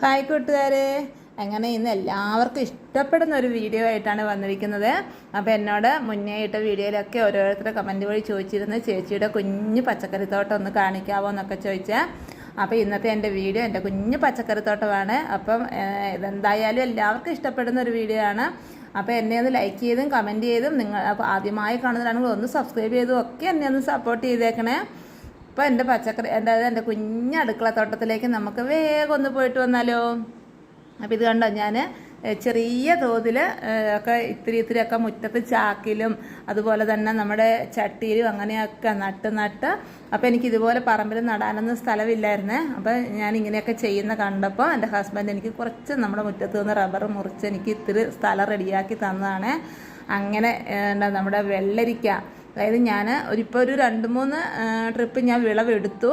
Hi കൂട്ടുകാരെ. അങ്ങനെ ഇന്ന് എല്ലാവർക്കും ഇഷ്ടപ്പെടുന്ന ഒരു വീഡിയോ ആയിട്ടാണ് വന്നിരിക്കുന്നത്. അപ്പോൾ എന്നോട് മുന്നേ ഇട്ട വീഡിയോയിലൊക്കെ ഓരോരുത്തരുടെ കമന്റ് വഴി ചോദിച്ചിരുന്നു ചേച്ചിയുടെ കുഞ്ഞു പച്ചക്കറിത്തോട്ടം ഒന്ന് കാണിക്കാവോ എന്നൊക്കെ ചോദിച്ചാൽ അപ്പോൾ ഇന്നത്തെ എന്റെ വീഡിയോ എന്റെ കുഞ്ഞു പച്ചക്കറിത്തോട്ടമാണ്. അപ്പം ഇതെന്തായാലും എല്ലാവർക്കും ഇഷ്ടപ്പെടുന്ന ഒരു വീഡിയോ ആണ്. അപ്പോൾ എന്നെ ഒന്ന് ലൈക്ക് ചെയ്തും കമന്റ് ചെയ്തും നിങ്ങൾ അപ്പോൾ ആദ്യമായി കാണുന്നതാണെങ്കിൽ ഒന്ന് സബ്സ്ക്രൈബ് ചെയ്തും ഒക്കെ എന്നെ ഒന്ന് സപ്പോർട്ട് ചെയ്തേക്കണേ. അപ്പോൾ എന്റെ പച്ചക്കറി അതായത് എന്റെ കുഞ്ഞ് അടുക്കള തോട്ടത്തിലേക്ക് നമുക്ക് വേഗം ഒന്ന് പോയിട്ട് വന്നാലോ? അപ്പോൾ ഇത് കണ്ടോ ഞാൻ ചെറിയ തോതിൽ ഒക്കെ ഇത്തിരി ഇത്തിരി ഒക്കെ മുറ്റത്ത് ചാക്കിലും അതുപോലെ തന്നെ നമ്മുടെ ചട്ടിയിലും അങ്ങനെയൊക്കെ നട്ട് നട്ട് അപ്പോൾ എനിക്ക് ഇതുപോലെ പറമ്പിൽ നടാനൊന്നും സ്ഥലമില്ലായിരുന്നേ. അപ്പോൾ ഞാൻ ഇങ്ങനെയൊക്കെ ചെയ്യുന്ന കണ്ടപ്പോൾ എന്റെ ഹസ്ബൻഡ് എനിക്ക് കുറച്ച് നമ്മുടെ മുറ്റത്ത് നിന്ന് റബ്ബർ മുറിച്ച് എനിക്ക് ഇത്തിരി സ്ഥലം റെഡിയാക്കി തന്നതാണ്. അങ്ങനെ നമ്മുടെ വെള്ളരിക്ക അതായത് ഞാൻ ഒരിപ്പോൾ ഒരു രണ്ട് മൂന്ന് ട്രിപ്പ് ഞാൻ വിളവെടുത്തു.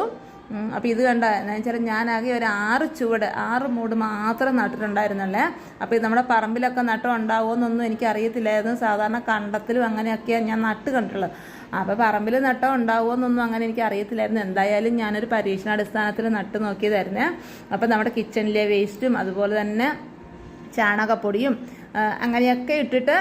അപ്പോൾ ഇത് കണ്ട എന്ന് വെച്ചാൽ ഞാനാകെ ഒരു ആറ് ചുവട് ആറ് മൂട് മാത്രം നട്ടിട്ടുണ്ടായിരുന്നല്ലേ? അപ്പോൾ ഇത് നമ്മുടെ പറമ്പിലൊക്കെ നട്ടം ഉണ്ടാവുമെന്നൊന്നും എനിക്ക് അറിയത്തില്ലായിരുന്നു സാധാരണ കണ്ടത്തിലും അങ്ങനെയൊക്കെയാണ് ഞാൻ നട്ട് കണ്ടിട്ടുള്ളത്. അപ്പോൾ പറമ്പിൽ നട്ടം ഉണ്ടാവുമെന്നൊന്നും അങ്ങനെ എനിക്ക് അറിയത്തില്ലായിരുന്നു എന്തായാലും ഞാനൊരു പരീക്ഷണാടിസ്ഥാനത്തിൽ നട്ട് നോക്കിയതായിരുന്നേ. അപ്പോൾ നമ്മുടെ കിച്ചണിലെ വേസ്റ്റും അതുപോലെ തന്നെ ചാണകപ്പൊടിയും അങ്ങനെയൊക്കെ ഇട്ടിട്ട്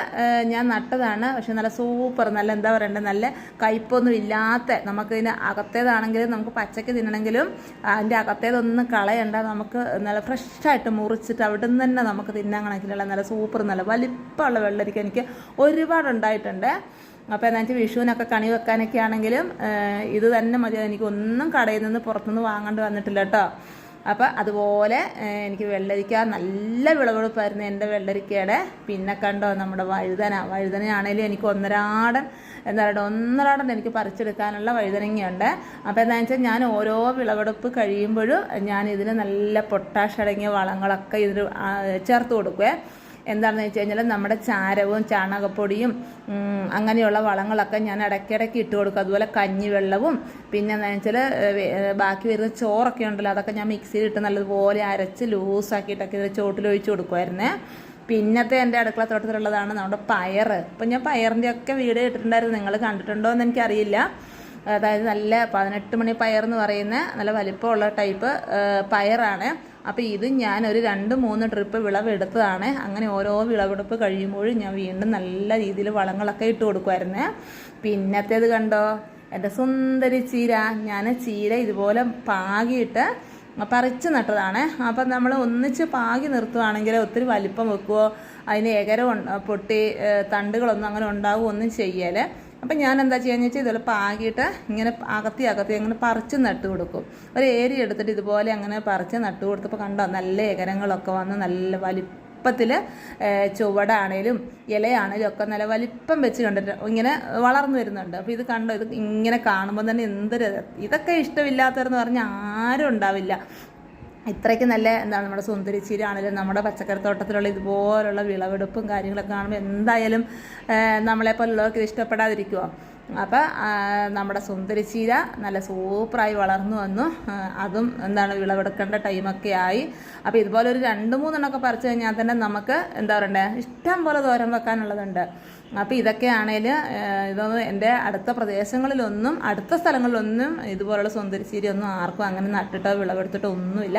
ഞാൻ നട്ടതാണ്. പക്ഷെ നല്ല സൂപ്പർ നല്ല എന്താ പറയണ്ടത് നല്ല കയ്പൊന്നും ഇല്ലാത്ത നമുക്കിതിന് അകത്തേതാണെങ്കിലും നമുക്ക് പച്ചക്ക് തിന്നണമെങ്കിലും അതിന്റെ അകത്തേതൊന്നും കളയണ്ട. നമുക്ക് നല്ല ഫ്രഷായിട്ട് മുറിച്ചിട്ട് അവിടെ നിന്ന് തന്നെ നമുക്ക് തിന്നാൻ കണക്കിലുള്ള നല്ല സൂപ്പർ നല്ല വലിപ്പമുള്ള വെള്ളരിക്ക എനിക്ക് ഒരുപാട് ഉണ്ടായിട്ടുണ്ട് അപ്പോൾ എന്താ വെച്ചാൽ വിഷുവിനൊക്കെ കണി വെക്കാനൊക്കെ ആണെങ്കിലും ഇത് തന്നെ മതി. എനിക്ക് ഒന്നും കടയിൽ നിന്ന് പുറത്തുനിന്ന് വാങ്ങേണ്ടി വന്നിട്ടില്ല കേട്ടോ. അപ്പോൾ അതുപോലെ എനിക്ക് വെള്ളരിക്ക നല്ല വിളവെടുപ്പായിരുന്നു എന്റെ വെള്ളരിക്കയുടെ. പിന്നെ കണ്ടോ നമ്മുടെ വഴുതന. വഴുതനയാണേലും എനിക്ക് ഒന്നരാടൻ എന്താ പറയുക ഒന്നരാടൻ എനിക്ക് പറിച്ചെടുക്കാനുള്ള വഴുതനങ്ങയുണ്ട്. അപ്പോൾ എന്താണെന്ന് വെച്ചാൽ ഞാൻ ഓരോ വിളവെടുപ്പ് കഴിയുമ്പോഴും ഞാൻ ഇതിന് നല്ല പൊട്ടാഷ് അടങ്ങിയ വളങ്ങളൊക്കെ ഇതിന് ചേർത്ത് കൊടുക്കുവേ. എന്താണെന്ന് വെച്ച് കഴിഞ്ഞാൽ നമ്മുടെ ചാരവും ചാണകപ്പൊടിയും അങ്ങനെയുള്ള വളങ്ങളൊക്കെ ഞാൻ ഇടയ്ക്കിടയ്ക്ക് ഇട്ട് കൊടുക്കും. അതുപോലെ കഞ്ഞിവെള്ളവും പിന്നെ എന്താണെന്ന് വെച്ചാൽ ബാക്കി വരുന്ന ചോറൊക്കെ ഉണ്ടല്ലോ അതൊക്കെ ഞാൻ മിക്സിയിൽ ഇട്ട് നല്ലതുപോലെ അരച്ച് ലൂസാക്കിയിട്ടൊക്കെ ഇതിൽ ചോട്ടിലൊഴിച്ച് കൊടുക്കുമായിരുന്നേ പിന്നത്തെ എന്റെ അടുക്കള തോട്ടത്തിലുള്ളതാണ് നമ്മുടെ പയർ. അപ്പം ഞാൻ പയറിന്റെ ഒക്കെ വീഡിയോ ഇട്ടിട്ടുണ്ടായിരുന്നു നിങ്ങൾ കണ്ടിട്ടുണ്ടോ എന്ന് എനിക്കറിയില്ല. അതായത് നല്ല പതിനെട്ട് മണി പയർ എന്ന് പറയുന്ന നല്ല വലിപ്പമുള്ള ടൈപ്പ് പയറാണ്. അപ്പോൾ ഇത് ഞാൻ ഒരു രണ്ട് മൂന്ന് ട്രിപ്പ് വിളവെടുത്തതാണ്. അങ്ങനെ ഓരോ വിളവെടുപ്പ് കഴിയുമ്പോഴും ഞാൻ വീണ്ടും നല്ല രീതിയിൽ വളങ്ങളൊക്കെ ഇട്ട് കൊടുക്കുമായിരുന്നേ പിന്നത്തേത് കണ്ടോ? എന്റെ സുന്ദരി ചീര. ഞാൻ ചീര ഇതുപോലെ പാകിയിട്ട് പറിച്ച് നട്ടതാണ്. അപ്പം നമ്മൾ ഒന്നിച്ച് പാകി നിർത്തുവാണെങ്കിൽ ഒത്തിരി വലിപ്പം വെക്കുവോ? അതിന് എകരം പൊട്ടി തണ്ടുകളൊന്നും അങ്ങനെ ഉണ്ടാവുകയോ ഒന്നും ചെയ്യൽ. അപ്പം ഞാൻ എന്താ ചെയ്യാന്ന് വെച്ചാൽ ഇതുപോലെ പാകിയിട്ട് ഇങ്ങനെ അകത്തി അകത്തി അങ്ങനെ പറിച്ച് നട്ട് കൊടുക്കും. ഒരു ഏരി എടുത്തിട്ട് ഇതുപോലെ അങ്ങനെ പറിച്ച് നട്ട് കൊടുത്തപ്പോൾ കണ്ടോ നല്ല ഏകരങ്ങളൊക്കെ വന്ന് നല്ല വലിപ്പത്തിൽ ചുവടാണേലും ഇലയാണേലും ഒക്കെ നല്ല വലിപ്പം വെച്ച് കണ്ടിട്ട് ഇങ്ങനെ വളർന്നു വരുന്നുണ്ട്. അപ്പോൾ ഇത് കണ്ടോ ഇത് ഇങ്ങനെ കാണുമ്പോൾ തന്നെ എന്തൊരു ഇതൊക്കെ ഇഷ്ടമില്ലാത്തവരെന്ന് പറഞ്ഞാൽ ആരും ഉണ്ടാവില്ല. ഇത്രയ്ക്ക് നല്ല എന്താണ് നമ്മുടെ സുന്ദരിച്ചീര ആണെങ്കിലും നമ്മുടെ പച്ചക്കറിത്തോട്ടത്തിലുള്ള ഇതുപോലുള്ള വിളവെടുപ്പും കാര്യങ്ങളൊക്കെ കാണുമ്പോൾ എന്തായാലും നമ്മളെ പോലുള്ളവർക്ക് ഇത് ഇഷ്ടപ്പെടാതിരിക്കുമോ അപ്പോൾ നമ്മുടെ സുന്ദരിച്ചീര നല്ല സൂപ്പറായി വളർന്നു വന്നു. അതും എന്താണ് വിളവെടുക്കേണ്ട ടൈമൊക്കെ ആയി. അപ്പോൾ ഇതുപോലെ ഒരു രണ്ട് മൂന്നെണ്ണമൊക്കെ പറിച്ചു കഴിഞ്ഞാൽ തന്നെ നമുക്ക് എന്താ പറയണ്ടേ ഇഷ്ടം പോലെ തോരൻ വെക്കാനുള്ളതുണ്ട്. അപ്പോൾ ഇതൊക്കെ ആണേൽ ഇതൊന്നും എന്റെ അടുത്ത പ്രദേശങ്ങളിലൊന്നും അടുത്ത സ്ഥലങ്ങളിലൊന്നും ഇതുപോലുള്ള ഒന്നും ആർക്കും അങ്ങനെ നട്ടിട്ടോ വിളവെടുത്തിട്ടോ ഒന്നുമില്ല.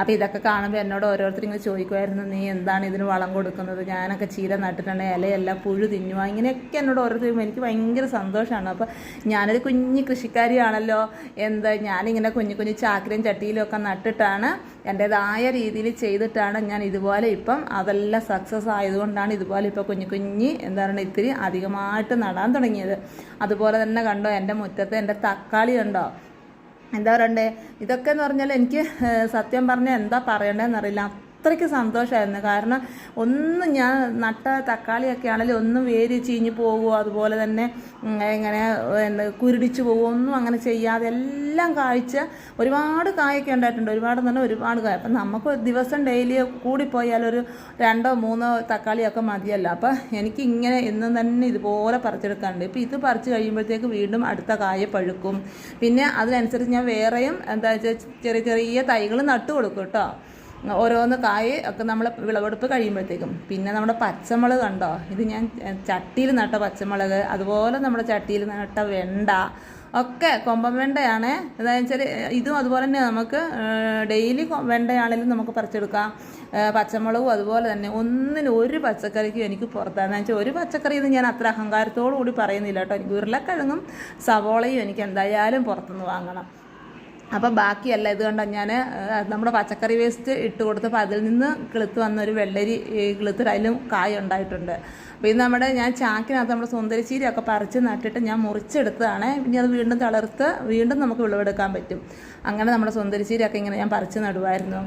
അപ്പോൾ ഇതൊക്കെ കാണുമ്പോൾ എന്നോട് ഓരോരുത്തർ ഇങ്ങനെ ചോദിക്കുമായിരുന്നു നീ എന്താണ് ഇതിന് വളം കൊടുക്കുന്നത്? ഞാനൊക്കെ ചീര നട്ടിട്ടുണ്ടെങ്കിൽ ഇലയെല്ലാം പുഴു തിന്നുക ഇങ്ങനെയൊക്കെ എന്നോട് ഓരോരുത്തരും എനിക്ക് ഭയങ്കര സന്തോഷമാണ് അപ്പോൾ ഞാനൊരു കുഞ്ഞു കൃഷിക്കാരിയാണല്ലോ എന്താ ഞാനിങ്ങനെ കുഞ്ഞു കുഞ്ഞു ചാക്കിലും ചട്ടിയിലും ഒക്കെ നട്ടിട്ടാണ് എന്റെതായ രീതിയിൽ ചെയ്തിട്ടാണ് ഞാൻ ഇതുപോലെ ഇപ്പം അതെല്ലാം സക്സസ് ആയതുകൊണ്ടാണ് ഇതുപോലെ ഇപ്പോൾ കുഞ്ഞു കുഞ്ഞി എന്താ പറയുക ഇത്തിരി അധികമായിട്ട് നടാൻ തുടങ്ങിയത്. അതുപോലെ തന്നെ കണ്ടോ എന്റെ മുറ്റത്ത് എന്റെ തക്കാളി ഉണ്ടോ എന്താ പറയണ്ടേ? ഇതൊക്കെ എന്ന് പറഞ്ഞാൽ എനിക്ക് സത്യം പറഞ്ഞാൽ എന്താ പറയണ്ടതെന്നറിയില്ല അത്രയ്ക്ക് സന്തോഷമായിരുന്നു കാരണം ഒന്നും ഞാൻ നട്ട തക്കാളിയൊക്കെ ആണെങ്കിലും ഒന്നും വേര് ചീഞ്ഞ് പോകുമോ അതുപോലെ തന്നെ ഇങ്ങനെ എന്താ കുരുടിച്ച് പോകുമോ ഒന്നും അങ്ങനെ ചെയ്യാതെ എല്ലാം കാഴ്ച ഒരുപാട് കായൊക്കെ ഉണ്ടായിട്ടുണ്ട്. ഒരുപാട് തന്നെ ഒരുപാട് കായ. അപ്പം നമുക്ക് ദിവസം ഡെയിലി കൂടിപ്പോയാൽ ഒരു രണ്ടോ മൂന്നോ തക്കാളിയൊക്കെ മതിയല്ലോ. അപ്പം എനിക്ക് ഇങ്ങനെ എന്നും തന്നെ ഇതുപോലെ പറിച്ചെടുക്കാറുണ്ട് ഇപ്പം ഇത് പറിച്ച് കഴിയുമ്പോഴത്തേക്ക് വീണ്ടും അടുത്ത കായ പഴുക്കും. പിന്നെ അതിനനുസരിച്ച് ഞാൻ വേറെയും എന്താ വെച്ചാൽ ചെറിയ ചെറിയ തൈകൾ നട്ടു കൊടുക്കും കേട്ടോ. ഓരോന്ന് കായ് ഒക്കെ നമ്മൾ വിളവെടുപ്പ് കഴിയുമ്പോഴത്തേക്കും. പിന്നെ നമ്മുടെ പച്ചമുളക് കണ്ടോ? ഇത് ഞാൻ ചട്ടിയിൽ നട്ട പച്ചമുളക് അതുപോലെ നമ്മുടെ ചട്ടിയിൽ നട്ട വെണ്ട ഒക്കെ കൊമ്പൻ വെണ്ടയാണ്. എന്താണെന്ന് വെച്ചാൽ ഇതും അതുപോലെ തന്നെ നമുക്ക് ഡെയിലി വെണ്ടയാണെങ്കിലും നമുക്ക് പറിച്ചെടുക്കാം. പച്ചമുളകും അതുപോലെ തന്നെ. ഒന്നിനും ഒരു പച്ചക്കറിക്കും എനിക്ക് പുറത്താന്ന് വെച്ചാൽ ഒരു പച്ചക്കറി എന്ന് ഞാൻ അത്ര അഹങ്കാരത്തോടു കൂടി പറയുന്നില്ല കേട്ടോ. എനിക്ക് ഉരുളക്കിഴങ്ങും സവോളയും എനിക്ക് എന്തായാലും പുറത്തുനിന്ന് വാങ്ങണം. അപ്പോൾ ബാക്കിയല്ല ഇത് കണ്ട ഞാൻ നമ്മുടെ പച്ചക്കറി വേസ്റ്റ് ഇട്ട് കൊടുത്തപ്പോൾ അതിൽ നിന്ന് കിളുത്ത് വന്നൊരു വെള്ളരി കിളുത്ത് അതിലും കായ ഉണ്ടായിട്ടുണ്ട്. അപ്പോൾ ഇത് നമ്മുടെ ഞാൻ ചാക്കിനകത്ത് നമ്മുടെ സുന്ദരിച്ചീരയൊക്കെ പറിച്ച് നട്ടിട്ട് ഞാൻ മുറിച്ചെടുത്തതാണ്. പിന്നെ അത് വീണ്ടും തളർത്ത് വീണ്ടും നമുക്ക് വിളവെടുക്കാൻ പറ്റും. അങ്ങനെ നമ്മുടെ സുന്ദരിച്ചീരയൊക്കെ ഇങ്ങനെ ഞാൻ പറിച്ച് നടുവായിരുന്നു.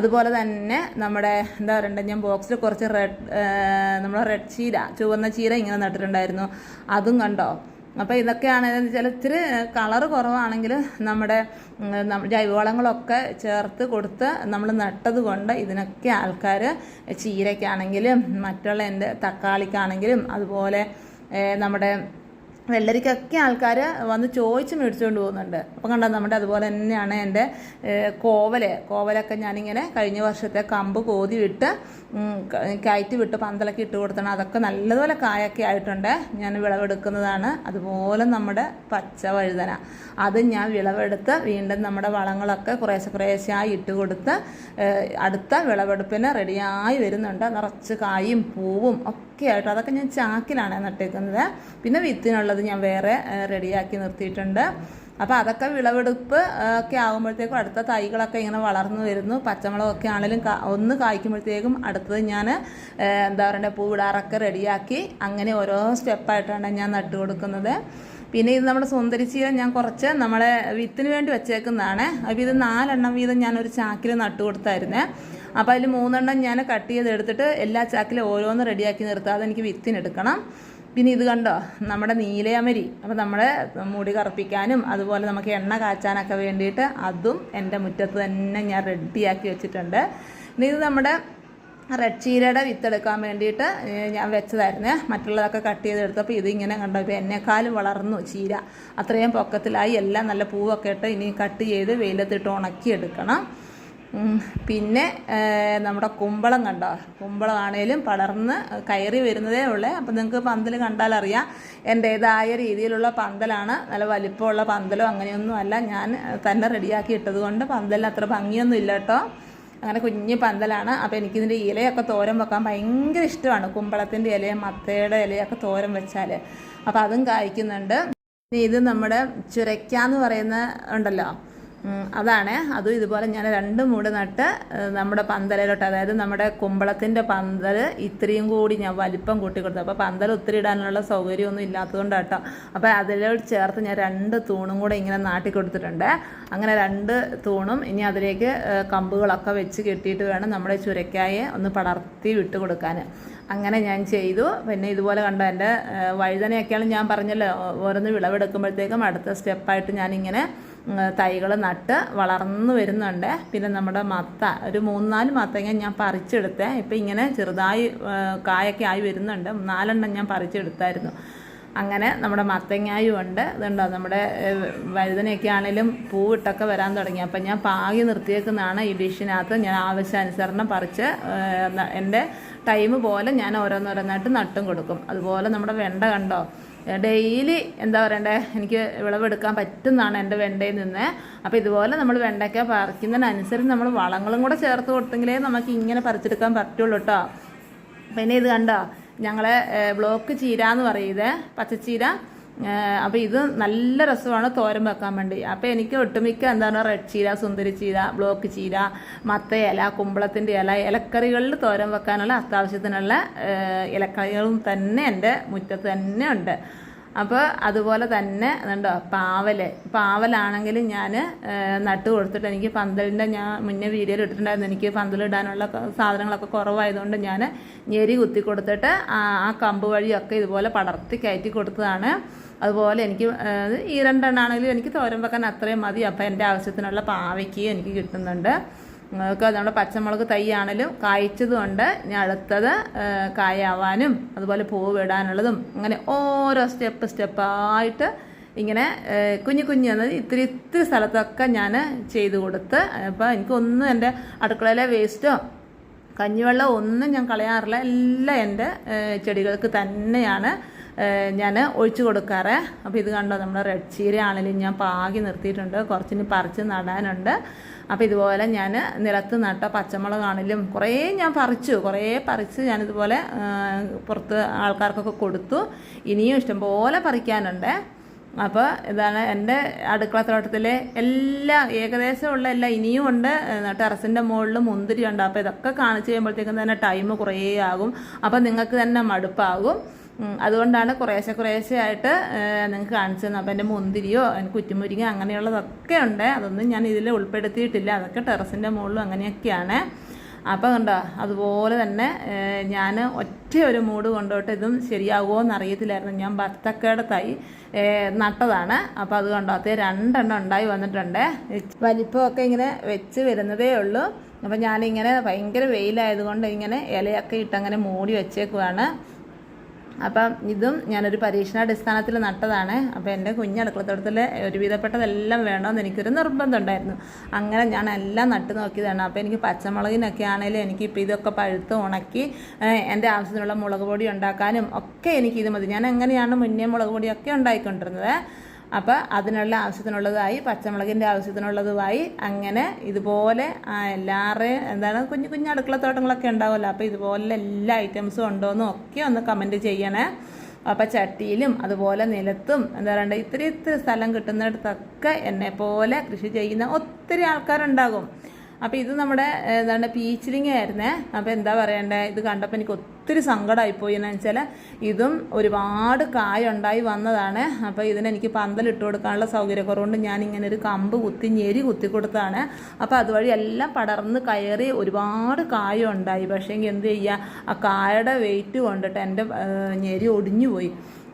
അതുപോലെ തന്നെ നമ്മുടെ എന്താ പറയണ്ടത് ഞാൻ ബോക്സിൽ കുറച്ച് റെഡ് നമ്മുടെ റെഡ് ചീര ചുവന്ന ചീര ഇങ്ങനെ നട്ടിട്ടുണ്ടായിരുന്നു. അതും കണ്ടോ അപ്പോൾ ഇതൊക്കെയാണ് എന്ന് വെച്ചാൽ ഇത്തിരി കളറ് കുറവാണെങ്കിൽ നമ്മുടെ ജൈവവളങ്ങളൊക്കെ ചേർത്ത് കൊടുത്ത് നമ്മൾ നട്ടത് കൊണ്ട് ഇതിനൊക്കെ ആൾക്കാർ ചീരയ്ക്കാണെങ്കിലും മറ്റുള്ള എന്റെ തക്കാളിക്കാണെങ്കിലും അതുപോലെ നമ്മുടെ വെള്ളരിക്കൊക്കെ ആൾക്കാർ വന്ന് ചോദിച്ച് മേടിച്ചുകൊണ്ട് പോകുന്നുണ്ട്. അപ്പം കണ്ടോ നമ്മുടെ അതുപോലെ തന്നെയാണ് എന്റെ കോവൽ കോവൽ. കോവലൊക്കെ ഞാനിങ്ങനെ കഴിഞ്ഞ വർഷത്തെ കമ്പ് കോതി വിട്ട് കയറ്റി വിട്ട് പന്തലൊക്കെ ഇട്ട് കൊടുത്തണം. അതൊക്കെ നല്ലതുപോലെ കായൊക്കെ ആയിട്ടുണ്ട്. ഞാൻ വിളവെടുക്കുന്നതാണ്. അതുപോലെ നമ്മുടെ പച്ച വഴുതന. അത് ഞാൻ വിളവെടുത്ത് വീണ്ടും നമ്മുടെ വളങ്ങളൊക്കെ കുറേശ്ശെ കുറേശ്ശായി ഇട്ട് കൊടുത്ത് അടുത്ത വിളവെടുപ്പിന് റെഡിയായി വരുന്നുണ്ട്. നിറച്ച് കായും പൂവും ഒക്കെ ആയിട്ട്. അതൊക്കെ ഞാൻ ചാക്കിലാണ് നട്ടേക്കുന്നത്. പിന്നെ വിത്തിനുള്ളത് ഞാൻ വേറെ റെഡിയാക്കി നിർത്തിയിട്ടുണ്ട്. അപ്പോൾ അതൊക്കെ വിളവെടുപ്പ് ഒക്കെ ആകുമ്പോഴത്തേക്കും അടുത്ത തൈകളൊക്കെ ഇങ്ങനെ വളർന്നു വരുന്നു. പച്ചമുളകൊക്കെ ആണെങ്കിലും ഒന്ന് കായ്ക്കുമ്പോഴത്തേക്കും അടുത്തത് ഞാൻ എന്താ പറയുക പൂവിടാറൊക്കെ റെഡിയാക്കി അങ്ങനെ ഓരോ സ്റ്റെപ്പായിട്ടാണ് ഞാൻ നട്ടു കൊടുക്കുന്നത്. പിന്നെ ഇത് നമ്മുടെ സുന്ദരിച്ചീര ഞാൻ കുറച്ച് നമ്മളെ വിത്തിന് വേണ്ടി വെച്ചേക്കുന്നതാണ്. അപ്പോൾ ഇത് നാലെണ്ണം വീതം ഞാനൊരു ചാക്കിൽ നട്ടു കൊടുത്തായിരുന്നേ. അപ്പോൾ അതിൽ മൂന്നെണ്ണം ഞാൻ കട്ട് ചെയ്ത് എടുത്തിട്ട് എല്ലാ ചാക്കിലും ഓരോന്ന് റെഡിയാക്കി നിർത്താതെ എനിക്ക് വിത്തിനെടുക്കണം പിന്നെ ഇത് കണ്ടോ? നമ്മുടെ നീലയമരി അപ്പോൾ നമ്മുടെ മുടി കറുപ്പിക്കാനും അതുപോലെ നമുക്ക് എണ്ണ കാച്ചാനൊക്കെ വേണ്ടിയിട്ട് അതും എന്റെ മുറ്റത്ത് തന്നെ ഞാൻ റെഡിയാക്കി വെച്ചിട്ടുണ്ട്. ഇത് നമ്മുടെ റെഡ് ചീരയുടെ വിത്തെടുക്കാൻ വേണ്ടിയിട്ട് ഞാൻ വെച്ചതായിരുന്നേ. മറ്റുള്ളതൊക്കെ കട്ട് ചെയ്തെടുത്തപ്പോൾ ഇതിങ്ങനെ കണ്ടോ? ഇപ്പോൾ എന്നെക്കാളും വളർന്നു ചീര. അത്രയും പൊക്കത്തിലായി. എല്ലാം നല്ല പൂവൊക്കെ ഇട്ട് ഇനി കട്ട് ചെയ്ത് വെയിലത്തിട്ട് ഉണക്കിയെടുക്കണം. പിന്നെ നമ്മുടെ കുമ്പളം കണ്ടോ? കുമ്പളം ആണേലും പടർന്ന് കയറി വരുന്നതേ ഉള്ളേ. അപ്പം നിങ്ങൾക്ക് പന്തൽ കണ്ടാലറിയാം എന്റേതായ രീതിയിലുള്ള പന്തലാണ്. നല്ല വലിപ്പമുള്ള പന്തലോ അങ്ങനെയൊന്നും അല്ല. ഞാൻ തന്നെ റെഡിയാക്കി ഇട്ടത് കൊണ്ട് പന്തലിന് അത്ര ഭംഗിയൊന്നും ഇല്ല കേട്ടോ. അങ്ങനെ കുഞ്ഞ് പന്തലാണ്. അപ്പോൾ എനിക്കിതിന്റെ ഇലയൊക്കെ തോരൻ വെക്കാൻ ഭയങ്കര ഇഷ്ടമാണ്. കുമ്പളത്തിന്റെ ഇലയും മത്തയുടെ ഇലയൊക്കെ തോരൻ വെച്ചാൽ അപ്പോൾ അതും കായ്ക്കുന്നുണ്ട്. ഇത് നമ്മുടെ ചുരയ്ക്കാന്ന് പറയുന്ന ഉണ്ടല്ലോ? അതാണ്. അതും ഇതുപോലെ ഞാൻ രണ്ട് മൂട് നട്ട് നമ്മുടെ പന്തലിലോട്ട് അതായത് നമ്മുടെ കുമ്പളത്തിന്റെ പന്തൽ ഇത്രയും കൂടി ഞാൻ വലിപ്പം കൂട്ടി കൊടുത്തു. അപ്പോൾ പന്തൽ ഒത്തിരി ഇടാനുള്ള സൗകര്യമൊന്നും ഇല്ലാത്തതുകൊണ്ട് കേട്ടോ അപ്പോൾ അതിലോട്ട് ചേർത്ത് ഞാൻ രണ്ട് തൂണും കൂടെ ഇങ്ങനെ നാട്ടി കൊടുത്തിട്ടുണ്ട്. അങ്ങനെ രണ്ട് തൂണും ഇനി അതിലേക്ക് കമ്പുകളൊക്കെ വെച്ച് കെട്ടിയിട്ട് വേണം നമ്മുടെ ചുരക്കായെ ഒന്ന് പടർത്തി വിട്ട് കൊടുക്കാൻ അങ്ങനെ ഞാൻ ചെയ്തു. പിന്നെ ഇതുപോലെ കണ്ടോ എന്റെ വഴുതനയൊക്കെയാണ് ഞാൻ പറഞ്ഞല്ലോ ഓരോന്ന് വിളവെടുക്കുമ്പോഴത്തേക്കും അടുത്ത സ്റ്റെപ്പായിട്ട് ഞാനിങ്ങനെ തൈകൾ നട്ട് വളർന്നു വരുന്നുണ്ട്. പിന്നെ നമ്മുടെ മത്ത ഒരു മൂന്നാൽ മത്തങ്ങ ഞാൻ പറിച്ചെടുത്തെ. ഇപ്പം ഇങ്ങനെ ചെറുതായി കായൊക്കെ ആയി വരുന്നുണ്ട്. നാലെണ്ണം ഞാൻ പറിച്ചെടുത്തായിരുന്നു. അങ്ങനെ നമ്മുടെ മത്തങ്ങായും ഉണ്ട്. ഇതുണ്ടോ? നമ്മുടെ വഴുതനയൊക്കെ ആണെങ്കിലും പൂവിട്ടൊക്കെ വരാൻ തുടങ്ങി. അപ്പം ഞാൻ പാകി നിർത്തിയേക്കുന്നതാണ് ഈ ഡിഷിനകത്ത്. ഞാൻ ആവശ്യാനുസരണം പറിച്ച് എന്റെ ടൈം പോലെ ഞാൻ ഓരോന്നോരോന്നായിട്ട് നട്ടും കൊടുക്കും. അതുപോലെ നമ്മുടെ വെണ്ട കണ്ടോ? ഡെയിലി എന്താ പറയണ്ടേ എനിക്ക് വിളവെടുക്കാൻ പറ്റുന്നതാണ് എന്റെ വെണ്ടയിൽ നിന്ന്. അപ്പോൾ ഇതുപോലെ നമ്മൾ വെണ്ടയ്ക്ക പറിക്കുന്നതിനനുസരിച്ച് നമ്മൾ വളങ്ങളും കൂടെ ചേർത്ത് കൊടുത്തെങ്കിലേ നമുക്ക് ഇങ്ങനെ പറിച്ചെടുക്കാൻ പറ്റുള്ളൂ കേട്ടോ. പിന്നെ ഇത് കണ്ടോ ഞങ്ങളെ ബ്ലോക്ക് ചീര എന്ന് പറയുന്നത് പച്ചച്ചീര. അപ്പോൾ ഇത് നല്ല രസമാണ് തോരൻ വെക്കാൻ വേണ്ടി. അപ്പോൾ എനിക്ക് ഒട്ടുമിക്ക എന്താണ് റെഡ് ചീര സുന്ദരി ചീര ബ്ലോക്ക് ചീര മത്ത ഇല കുമ്പളത്തിന്റെ ഇല ഇലക്കറികളിൽ തോരൻ വെക്കാനുള്ള അത്യാവശ്യത്തിനുള്ള ഇലക്കറികളും തന്നെ എന്റെ മുറ്റത്ത് തന്നെ ഉണ്ട്. അപ്പോൾ അതുപോലെ തന്നെ അതുണ്ടോ പാവൽ. പാവലാണെങ്കിലും ഞാൻ നട്ട് കൊടുത്തിട്ട് എനിക്ക് പന്തലിന്റെ ഞാൻ മുന്നേ വീഡിയോയിൽ ഇട്ടിട്ടുണ്ടായിരുന്നു. എനിക്ക് പന്തലിടാനുള്ള സാധനങ്ങളൊക്കെ കുറവായതുകൊണ്ട് ഞാൻ ഞെരി കുത്തി കൊടുത്തിട്ട് ആ കമ്പ് വഴിയൊക്കെ ഇതുപോലെ പടർത്തി കയറ്റി കൊടുത്തതാണ്. അതുപോലെ എനിക്ക് ഈ രണ്ടെണ്ണാണെങ്കിലും എനിക്ക് തോരൻ വെക്കാൻ അത്രയും മതി. അപ്പോൾ എന്റെ ആവശ്യത്തിനുള്ള പാവയ്ക്ക് എനിക്ക് കിട്ടുന്നുണ്ട്. നിങ്ങൾക്ക് നമ്മുടെ പച്ചമുളക് തൈയാണെങ്കിലും കായ്ച്ചതുകൊണ്ട് ഞാൻ അടുത്തത് കായാവാനും അതുപോലെ പൂവ് ഇടാനുള്ളതും അങ്ങനെ ഓരോ സ്റ്റെപ്പ് സ്റ്റെപ്പായിട്ട് ഇങ്ങനെ കുഞ്ഞു കുഞ്ഞു എന്നത് ഇത്തിരി ഇത്തിരി സ്ഥലത്തൊക്കെ ഞാൻ ചെയ്ത് കൊടുത്ത് അപ്പോൾ എനിക്കൊന്നും എന്റെ അടുക്കളയിലെ വേസ്റ്റോ കഞ്ഞിവെള്ളം ഒന്നും ഞാൻ കളയാറില്ല. എല്ലാം എന്റെ ചെടികൾക്ക് തന്നെയാണ് ഞാൻ ഒഴിച്ചു കൊടുക്കാറ്. അപ്പോൾ ഇത് കണ്ടോ നമ്മൾ റെഡ് ചീര ആണെങ്കിലും ഞാൻ പാകി നിർത്തിയിട്ടുണ്ട്. കുറച്ചിന് പറിച്ച് നടാനുണ്ട്. അപ്പോൾ ഇതുപോലെ ഞാൻ നിലത്ത് നട്ട പച്ചമുളകാണെങ്കിലും കുറേ ഞാൻ പറിച്ചു. കുറേ പറിച്ച് ഞാനിതുപോലെ പുറത്ത് ആൾക്കാർക്കൊക്കെ കൊടുത്തു. ഇനിയും ഇഷ്ടംപോലെ പറിക്കാനുണ്ട്. അപ്പോൾ ഇതാണ് എന്റെ അടുക്കളത്തോട്ടത്തിലെ എല്ലാ ഏകദേശമുള്ള എല്ലാം ഇനിയും ഉണ്ട്. ടെറസിന്റെ മുകളിൽ മുന്തിരി ഉണ്ട് അപ്പോൾ ഇതൊക്കെ കാണിച്ചു കഴിയുമ്പോഴത്തേക്കും തന്നെ ടൈം കുറേ ആകും. അപ്പോൾ നിങ്ങൾക്ക് തന്നെ മടുപ്പാകും. അതുകൊണ്ടാണ് കുറേശ്ശെ കുറേശ്ശെ ആയിട്ട് നിങ്ങൾക്ക് കാണിച്ചു തന്നെ അപ്പോൾ എന്റെ മുന്തിരിയോ കുറ്റിമുരിങ്ങ അങ്ങനെയുള്ളതൊക്കെ ഉണ്ട്. അതൊന്നും ഞാൻ ഇതിൽ ഉൾപ്പെടുത്തിയിട്ടില്ല. അതൊക്കെ ടെറസിന്റെ മുകളിലും അങ്ങനെയൊക്കെയാണ്. അപ്പോൾ കണ്ടോ അതുപോലെ തന്നെ ഞാൻ ഒറ്റ ഒരു മൂട് കൊണ്ടോട്ട് ഇതും ശരിയാകുമോ എന്ന് അറിയത്തില്ലായിരുന്നു ഞാൻ ബത്തക്കയുടെ തൈ നട്ടതാണ്. അപ്പോൾ അത് കണ്ടോ അത് രണ്ടെണ്ണം ഉണ്ടായി വന്നിട്ടുണ്ട്. വലിപ്പമൊക്കെ ഇങ്ങനെ വെച്ച് വരുന്നതേ ഉള്ളൂ. അപ്പോൾ ഞാനിങ്ങനെ ഭയങ്കര വെയിലായതുകൊണ്ട് ഇങ്ങനെ ഇലയൊക്കെ ഇട്ടങ്ങനെ മൂടി വെച്ചേക്കുവാണ്. അപ്പം ഇതും ഞാനൊരു പരീക്ഷണാടിസ്ഥാനത്തിൽ നട്ടതാണ്. അപ്പോൾ എന്റെ കുഞ്ഞ് അടുക്കളത്തോട്ടത്തിൽ ഒരുവിധപ്പെട്ടതെല്ലാം വേണമെന്ന് എനിക്കൊരു നിർബന്ധം ഉണ്ടായിരുന്നു അങ്ങനെ ഞാൻ എല്ലാം നട്ട് നോക്കിയതാണ്. അപ്പോൾ എനിക്ക് പച്ചമുളകിനൊക്കെ ആണെങ്കിലും എനിക്കിപ്പോൾ ഇതൊക്കെ പഴുത്ത് ഉണക്കി എന്റെ ആവശ്യത്തിനുള്ള മുളക് പൊടി ഉണ്ടാക്കാനും ഒക്കെ എനിക്കിത് മതി. ഞാൻ എങ്ങനെയാണ് മുന്നേ മുളക് പൊടിയൊക്കെ ഉണ്ടായിക്കൊണ്ടിരുന്നത്? അപ്പോൾ അതിനുള്ള ആവശ്യത്തിനുള്ളതായി പച്ചമുളകിന്റെ ആവശ്യത്തിനുള്ളതുമായി അങ്ങനെ ഇതുപോലെ എല്ലാവരുടെയും എന്താണ് കുഞ്ഞു കുഞ്ഞു അടുക്കളത്തോട്ടങ്ങളൊക്കെ ഉണ്ടാവുമല്ലോ. അപ്പോൾ ഇതുപോലെ എല്ലാ ഐറ്റംസും ഉണ്ടോ ഉണ്ടോയെന്നും ഒക്കെ ഒന്ന് കമന്റ് ചെയ്യണേ. അപ്പോൾ ചട്ടിയിലും അതുപോലെ നിലത്തും എന്താ പറയുക ഇത്തിരി ഇത്തിരി സ്ഥലം കിട്ടുന്നിടത്തൊക്കെ എന്നെ പോലെ കൃഷി ചെയ്യുന്ന ഒത്തിരി ആൾക്കാരുണ്ടാകും. അപ്പോൾ ഇത് നമ്മുടെ എന്താണ് പീച്ചിലിംഗ് ആയിരുന്നേ അപ്പോൾ എന്താ പറയണ്ടേ ഇത് കണ്ടപ്പോൾ എനിക്ക് ഒത്തിരി സങ്കടമായിപ്പോയി എന്ന് വെച്ചാൽ ഇതും ഒരുപാട് കായ ഉണ്ടായി വന്നതാണ് അപ്പോൾ ഇതിനെനിക്ക് പന്തലിട്ട് കൊടുക്കാനുള്ള സൗകര്യക്കുറവുകൊണ്ട് ഞാൻ ഇങ്ങനെ ഒരു കമ്പ് കുത്തി ഞെരി കുത്തി കൊടുത്താണ് അപ്പോൾ അതുവഴി എല്ലാം പടർന്ന് കയറി ഒരുപാട് കായ ഉണ്ടായി പക്ഷേ എന്ത് ചെയ്യുക ആ കായയുടെ വെയിറ്റ് കൊണ്ടിട്ട് എന്റെ ഞെരി ഒടിഞ്ഞു പോയി.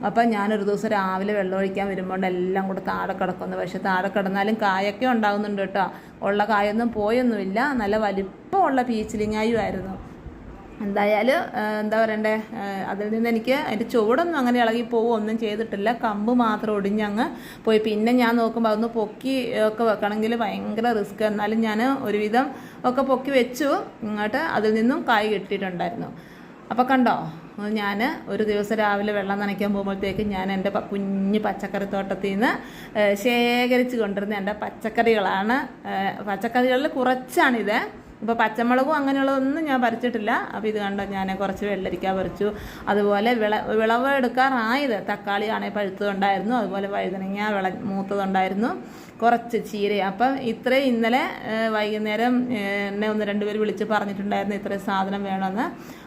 അപ്പം ഞാനൊരു ദിവസം രാവിലെ വെള്ളം ഒഴിക്കാൻ വരുമ്പോൾ എല്ലാം കൂടെ താഴെ കിടക്കുന്നു. പക്ഷേ താഴെ കിടന്നാലും കായൊക്കെ ഉണ്ടാകുന്നുണ്ട് കേട്ടോ. ഉള്ള കായൊന്നും പോയൊന്നുമില്ല. നല്ല വലിപ്പമുള്ള പീച്ചിലിങ്ങായും ആയിരുന്നു എന്തായാലും എന്താ പറയണ്ടേ അതിൽ നിന്ന് എനിക്ക് അതിന്റെ ചുവടൊന്നും അങ്ങനെ ഇളകി പോവുക ഒന്നും ചെയ്തിട്ടില്ല. കമ്പ് മാത്രം ഒടിഞ്ഞങ്ങ് പോയി. പിന്നെ ഞാൻ നോക്കുമ്പോൾ അതൊന്ന് പൊക്കി ഒക്കെ വെക്കണമെങ്കിൽ ഭയങ്കര റിസ്ക്. എന്നാലും ഞാൻ ഒരുവിധം ഒക്കെ പൊക്കി വെച്ചു. ഇങ്ങോട്ട് അതിൽ നിന്നും കായ് കിട്ടിയിട്ടുണ്ടായിരുന്നു. അപ്പോൾ കണ്ടോ ഞാൻ ഒരു ദിവസം രാവിലെ വെള്ളം നനയ്ക്കാൻ പോകുമ്പോഴത്തേക്ക് ഞാൻ എന്റെ കുഞ്ഞ് പച്ചക്കറി തോട്ടത്തിൽ നിന്ന് ശേഖരിച്ച് കൊണ്ടിരുന്ന എന്റെ പച്ചക്കറികളാണ്. പച്ചക്കറികളിൽ കുറച്ചാണിത്. ഇപ്പോൾ പച്ചമുളകും അങ്ങനെയുള്ളതൊന്നും ഞാൻ പറിച്ചിട്ടില്ല. അപ്പോൾ ഇത് കണ്ടോ ഞാൻ കുറച്ച് വെള്ളരിക്ക പറിച്ചു. അതുപോലെ വിള വിളവ് എടുക്കാറായത് തക്കാളി ആണെങ്കിൽ പഴുത്തതുണ്ടായിരുന്നു. അതുപോലെ വഴുതനങ്ങ വിള മൂത്തതുണ്ടായിരുന്നു. കുറച്ച് ചീര. അപ്പം ഇത്രയും ഇന്നലെ വൈകുന്നേരം എന്നെ ഒന്ന് രണ്ട് പേര് വിളിച്ച് പറഞ്ഞിട്ടുണ്ടായിരുന്നു ഇത്രയും സാധനം വേണമെന്ന്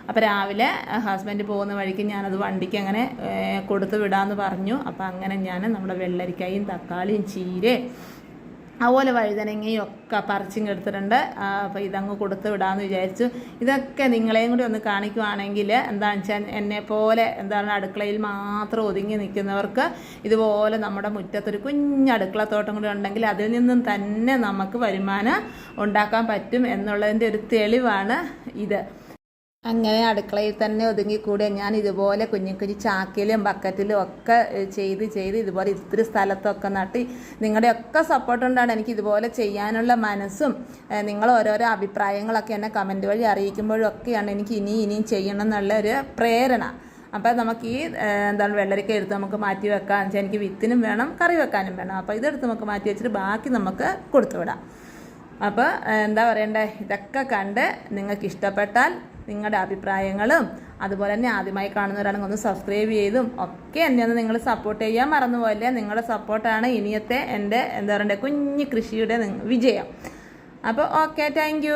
അപ്പോൾ രാവിലെ ഹസ്ബൻഡ് പോകുന്ന വഴിക്ക് ഞാനത് വണ്ടിക്ക് അങ്ങനെ കൊടുത്ത് വിടാമെന്ന് പറഞ്ഞു. അപ്പോൾ അങ്ങനെ ഞാൻ നമ്മുടെ വെള്ളരിക്കയും തക്കാളിയും ചീരയും അതുപോലെ വഴുതനങ്ങയും ഒക്കെ പറിച്ചിങ് എടുത്തിട്ടുണ്ട് അപ്പോൾ ഇതങ്ങ് കൊടുത്ത് വിടാമെന്ന് വിചാരിച്ചു. ഇതൊക്കെ നിങ്ങളെയും കൂടി ഒന്ന് കാണിക്കുവാണെങ്കിൽ എന്താണെന്ന് വെച്ചാൽ എന്നെ പോലെ എന്താണ് അടുക്കളയിൽ മാത്രം ഒതുങ്ങി നിൽക്കുന്നവർക്ക് ഇതുപോലെ നമ്മുടെ മുറ്റത്തൊരു കുഞ്ഞ് അടുക്കളത്തോട്ടം കൂടി ഉണ്ടെങ്കിൽ അതിൽ നിന്നും തന്നെ നമുക്ക് വരുമാനം ഉണ്ടാക്കാൻ പറ്റും എന്നുള്ളതിന്റെ ഒരു തെളിവാണ് ഇത്. അങ്ങനെ അടുക്കളയിൽ തന്നെ ഒതുങ്ങിക്കൂടിയ ഞാൻ ഇതുപോലെ കുഞ്ഞു കുഞ്ഞു ചാക്കിലും ബക്കറ്റിലും ഒക്കെ ചെയ്ത് ചെയ്ത് ഇതുപോലെ ഇത്തിരി സ്ഥലത്തൊക്കെ നട്ടി നിങ്ങളുടെ ഒക്കെ സപ്പോർട്ട് കൊണ്ടാണ് എനിക്ക് ഇതുപോലെ ചെയ്യാനുള്ള മനസ്സും നിങ്ങൾ ഓരോരോ അഭിപ്രായങ്ങളൊക്കെ എന്നെ കമന്റ് വഴി അറിയിക്കുമ്പോഴും ഒക്കെയാണ് എനിക്ക് ഇനി ഇനിയും ചെയ്യണം എന്നുള്ള ഒരു പ്രേരണ. അപ്പോൾ നമുക്ക് ഈ എന്താണ് വെള്ളരിക്ക എടുത്ത് നമുക്ക് മാറ്റി വെക്കാം. വെച്ചാൽ എനിക്ക് വിത്തിനും വേണം കറി വെക്കാനും വേണം. അപ്പോൾ ഇതെടുത്ത് നമുക്ക് മാറ്റി വെച്ചിട്ട് ബാക്കി നമുക്ക് കൊടുത്തു വിടാം അപ്പോൾ എന്താ പറയണ്ടേ? ഇതൊക്കെ കണ്ട് നിങ്ങൾക്ക് ഇഷ്ടപ്പെട്ടാൽ നിങ്ങളുടെ അഭിപ്രായങ്ങളും അതുപോലെ തന്നെ ആദ്യമായി കാണുന്നവരാണെങ്കിൽ ഒന്ന് സബ്സ്ക്രൈബ് ചെയ്തും ഒക്കെ എന്നെ ഒന്ന് നിങ്ങൾ സപ്പോർട്ട് ചെയ്യാൻ മറന്നുപോയില്ലേ? നിങ്ങളുടെ സപ്പോർട്ടാണ് ഇനിയത്തെ എന്റെ എന്താ പറയണ്ടേ കുഞ്ഞു കൃഷിയുടെ വിജയം. അപ്പോൾ ഓക്കെ താങ്ക്